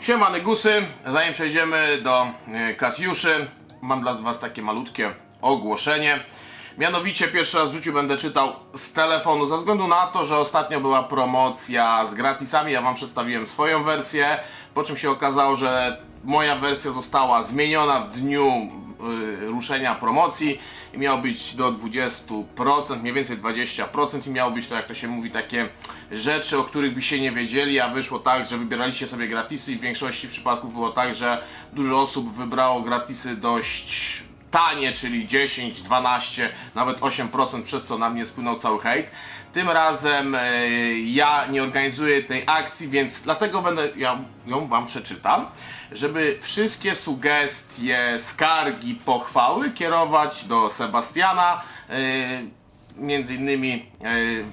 Siemany Gusy, zanim przejdziemy do e, Katiuszy, mam dla Was takie malutkie ogłoszenie. Mianowicie pierwszy raz w życiu będę czytał z telefonu, ze względu na to, że ostatnio była promocja z gratisami, ja Wam przedstawiłem swoją wersję, po czym się okazało, że moja wersja została zmieniona w dniu y, ruszenia promocji i miało być do 20%, mniej więcej 20% i miało być to, jak to się mówi, takie rzeczy, o których by się nie wiedzieli, a wyszło tak, że wybieraliście sobie gratisy i w większości przypadków było tak, że dużo osób wybrało gratisy dość tanie, czyli 10, 12, nawet 8%, przez co na mnie spłynął cały hejt. Tym razem e, ja nie organizuję tej akcji, więc dlatego będę ja ją wam przeczytam, żeby wszystkie sugestie, skargi, pochwały kierować do Sebastiana. E, między innymi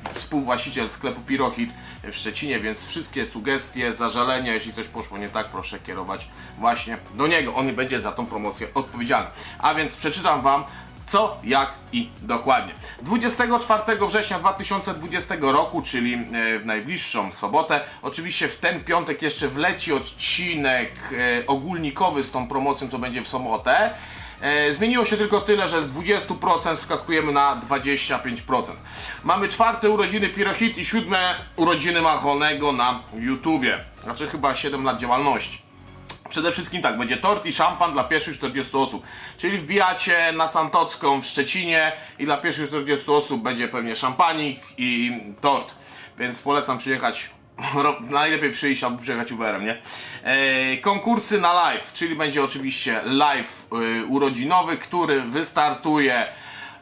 e, współwłaściciel sklepu Pirohit w Szczecinie, więc wszystkie sugestie, zażalenia, jeśli coś poszło nie tak, proszę kierować właśnie do niego. On będzie za tą promocję odpowiedzialny. A więc przeczytam Wam co, jak i dokładnie. 24 września 2020 roku, czyli e, w najbliższą sobotę, oczywiście w ten piątek jeszcze wleci odcinek e, ogólnikowy z tą promocją, co będzie w sobotę. E, Zmieniło się tylko tyle, że z 20% skakujemy na 25%. Mamy czwarte urodziny Pirohit i siódme urodziny Machonego na YouTubie. Znaczy chyba 7 lat działalności. Przede wszystkim tak, będzie tort i szampan dla pierwszych 40 osób. Czyli wbijacie na Santocką w Szczecinie i dla pierwszych 40 osób będzie pewnie szampanik i tort. Więc polecam przyjechać Najlepiej przyjść albo przyjechać Uberem, nie? E, konkursy na live, czyli będzie oczywiście live y, urodzinowy, który wystartuje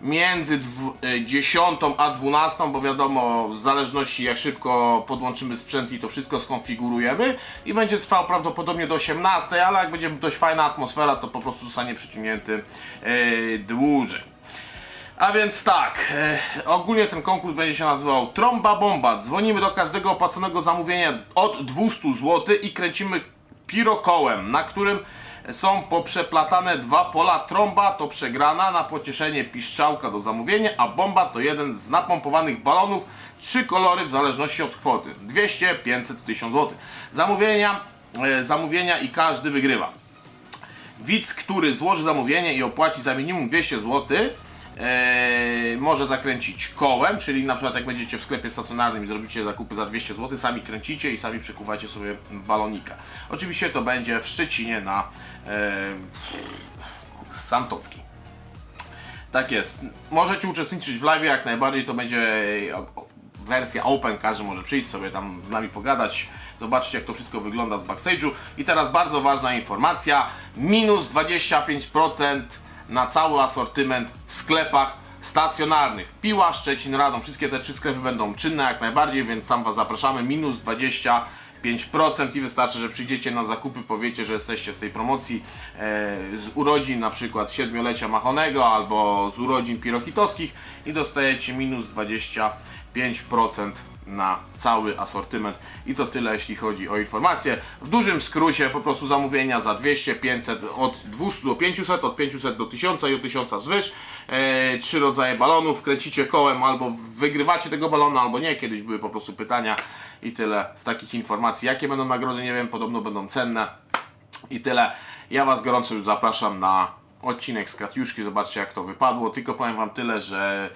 między dwu- y, 10 a 12, bo wiadomo, w zależności jak szybko podłączymy sprzęt i to wszystko skonfigurujemy i będzie trwał prawdopodobnie do 18, ale jak będzie dość fajna atmosfera, to po prostu zostanie przyciągnięty y, dłużej. A więc tak, e, ogólnie ten konkurs będzie się nazywał Tromba Bomba. Dzwonimy do każdego opłaconego zamówienia od 200 zł i kręcimy pirokołem, na którym są poprzeplatane dwa pola. Tromba to przegrana na pocieszenie piszczałka do zamówienia, a bomba to jeden z napompowanych balonów. Trzy kolory w zależności od kwoty. 200, 500, 1000 zł. Zamówienia, e, zamówienia i każdy wygrywa. Widz, który złoży zamówienie i opłaci za minimum 200 zł, e, może zakręcić kołem, czyli na przykład jak będziecie w sklepie stacjonarnym i zrobicie zakupy za 200 zł, sami kręcicie i sami przekuwacie sobie balonika. Oczywiście to będzie w Szczecinie na e, Santocki. Tak jest. Możecie uczestniczyć w live jak najbardziej, to będzie e, wersja open, każdy może przyjść sobie tam z nami pogadać, zobaczcie jak to wszystko wygląda z backstage'u. I teraz bardzo ważna informacja, minus 25% na cały asortyment w sklepach stacjonarnych. Piła, Szczecin, Radom, wszystkie te trzy sklepy będą czynne jak najbardziej, więc tam Was zapraszamy, minus 20 5% i wystarczy, że przyjdziecie na zakupy, powiecie, że jesteście z tej promocji e, z urodzin na przykład siedmiolecia Machonego albo z urodzin Pirochitowskich i dostajecie minus 25% na cały asortyment i to tyle jeśli chodzi o informacje. W dużym skrócie po prostu zamówienia za 200, 500, od 200 do 500, od 500 do 1000 i od 1000 wzwyż. E, trzy rodzaje balonów, kręcicie kołem albo wygrywacie tego balonu, albo nie. Kiedyś były po prostu pytania i tyle z takich informacji. Jakie będą nagrody, nie wiem, podobno będą cenne i tyle. Ja Was gorąco już zapraszam na odcinek z Katiuszki, zobaczcie jak to wypadło. Tylko powiem Wam tyle, że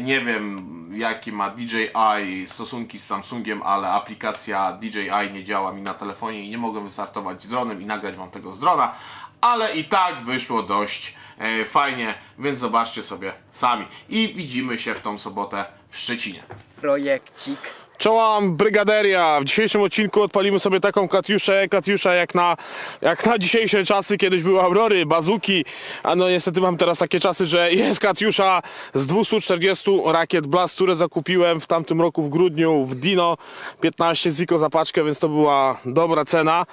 nie wiem jaki ma DJI stosunki z Samsungiem, ale aplikacja DJI nie działa mi na telefonie i nie mogę wystartować dronem i nagrać Wam tego z drona, ale i tak wyszło dość e, fajnie, więc zobaczcie sobie sami. I widzimy się w tą sobotę w Szczecinie. projekcik. Czołam Brygaderia. W dzisiejszym odcinku odpalimy sobie taką Katiuszę, Katiusza jak na, jak na dzisiejsze czasy, kiedyś były Aurory, bazuki, a no niestety mam teraz takie czasy, że jest Katiusza z 240 rakiet Blast, które zakupiłem w tamtym roku w grudniu w Dino, 15 ziko za paczkę, więc to była dobra cena.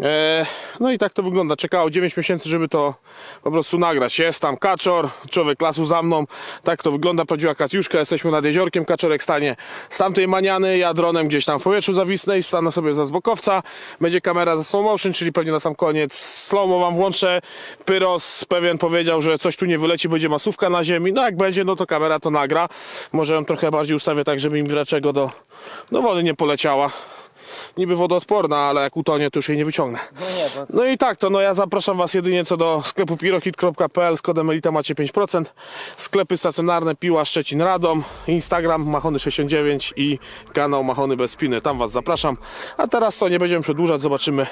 E, no i tak to wygląda, czekało 9 miesięcy, żeby to po prostu nagrać. Jest tam kaczor, człowiek lasu za mną, tak to wygląda. Prawdziwa Katiuszka, jesteśmy nad jeziorkiem, kaczorek stanie z tamtej maniany, ja dronem gdzieś tam w powietrzu zawisnę i stanę sobie za zbokowca, będzie kamera za slow motion, czyli pewnie na sam koniec. Slow wam włączę, Pyros pewien powiedział, że coś tu nie wyleci, będzie masówka na ziemi, no jak będzie, no to kamera to nagra, może ją trochę bardziej ustawię tak, żeby im raczego do, do wody nie poleciała. Niby wodoodporna, ale jak utonie, to już jej nie wyciągnę. No nie, bo No i tak, to no ja zapraszam Was jedynie co do sklepu pirokit.pl z kodem Elita macie 5%. Sklepy stacjonarne Piła Szczecin Radom, Instagram Machony69 i kanał Machony bez spiny. Tam Was zapraszam. A teraz co, nie będziemy przedłużać, zobaczymy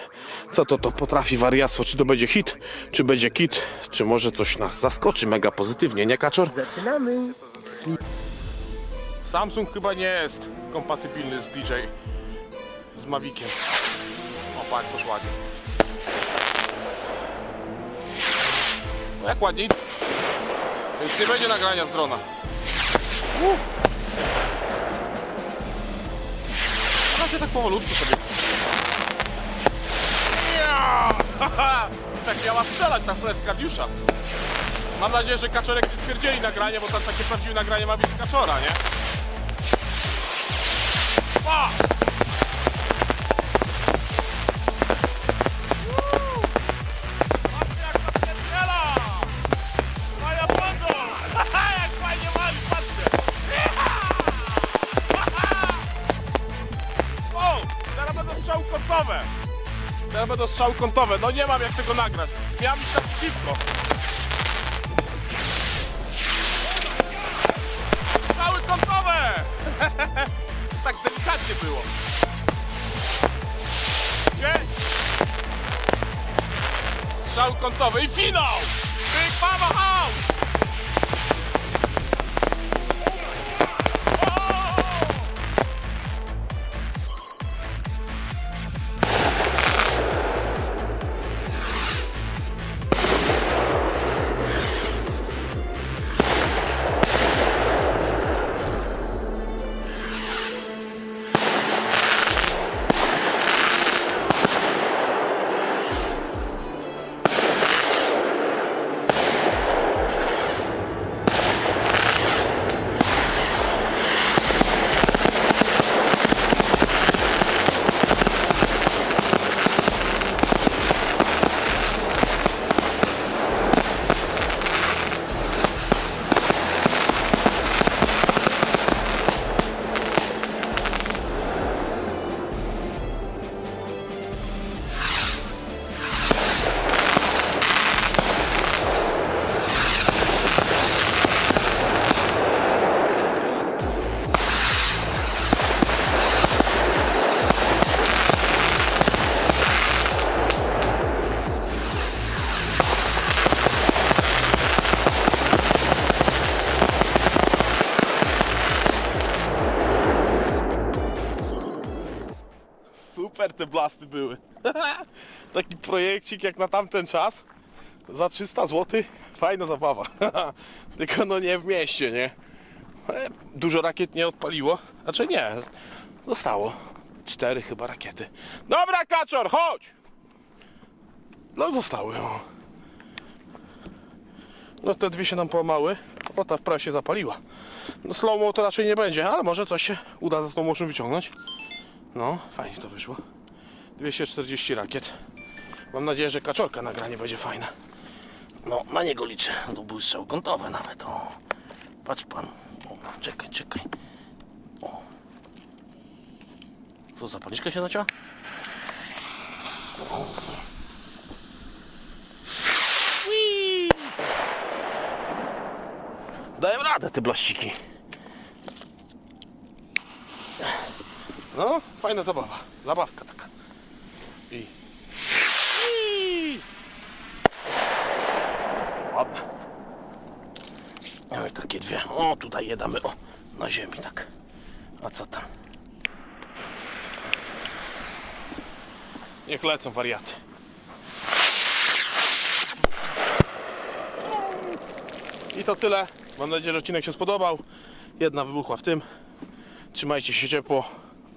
co to to potrafi wariactwo. Czy to będzie hit, czy będzie kit, czy może coś nas zaskoczy mega pozytywnie, nie Kaczor? zaczynamy. Samsung chyba nie jest kompatybilny z DJ z Maviciem. O, tak, poszło ładnie. No jak ładniej. Więc nie będzie nagrania z drona. Uh. Na razie tak powolutku sobie. Ja! tak miała strzelać ta freska Diusza. Mam nadzieję, że Kaczorek nie stwierdzili nagranie, bo tam takie prawdziwe nagranie ma być Kaczora, nie? Pa! Strzały kątowe. No nie mam jak tego nagrać. Miałem iść naprzeciwko. Strzały kątowe! tak delikatnie było. Gdzie? Strzał kątowy i finał! Te blasty były. Taki projekcik jak na tamten czas. Za 300 zł. Fajna zabawa. Tylko no nie w mieście, nie? E, Dużo rakiet nie odpaliło. Znaczy nie. Zostało. Cztery chyba rakiety. Dobra, kaczor, chodź! No zostały. No te dwie się nam połamały. O ta prawie się zapaliła. No slow to raczej nie będzie, ale może coś się uda za slow motion wyciągnąć. No, fajnie to wyszło. 240 rakiet. Mam nadzieję, że kaczorka nagranie będzie fajna. No, na niego liczę. To były strzały kątowe nawet. O, patrz pan. O, czekaj, czekaj. O. Co, zapalniczka się zacięła? Daję radę te blaściki. No, fajna zabawa. Zabawka taka. I. I. Ładna. Mamy takie dwie. O, tutaj je damy. O, na ziemi tak. A co tam? Niech lecą wariaty. I to tyle. Mam nadzieję, że odcinek się spodobał. Jedna wybuchła w tym. Trzymajcie się ciepło.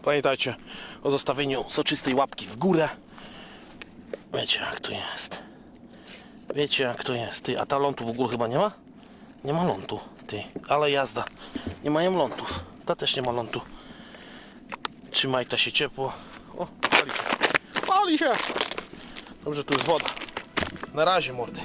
Pamiętajcie o zostawieniu soczystej łapki w górę. Wiecie jak to jest. Wiecie jak to jest. Ty, a ta lądu w ogóle chyba nie ma? Nie ma lądu. Ty, ale jazda. Nie mają lądów. Ta też nie ma lądu. Trzymajcie się ciepło. O, pali się. Pali się. Dobrze, tu jest woda. Na razie, mordy.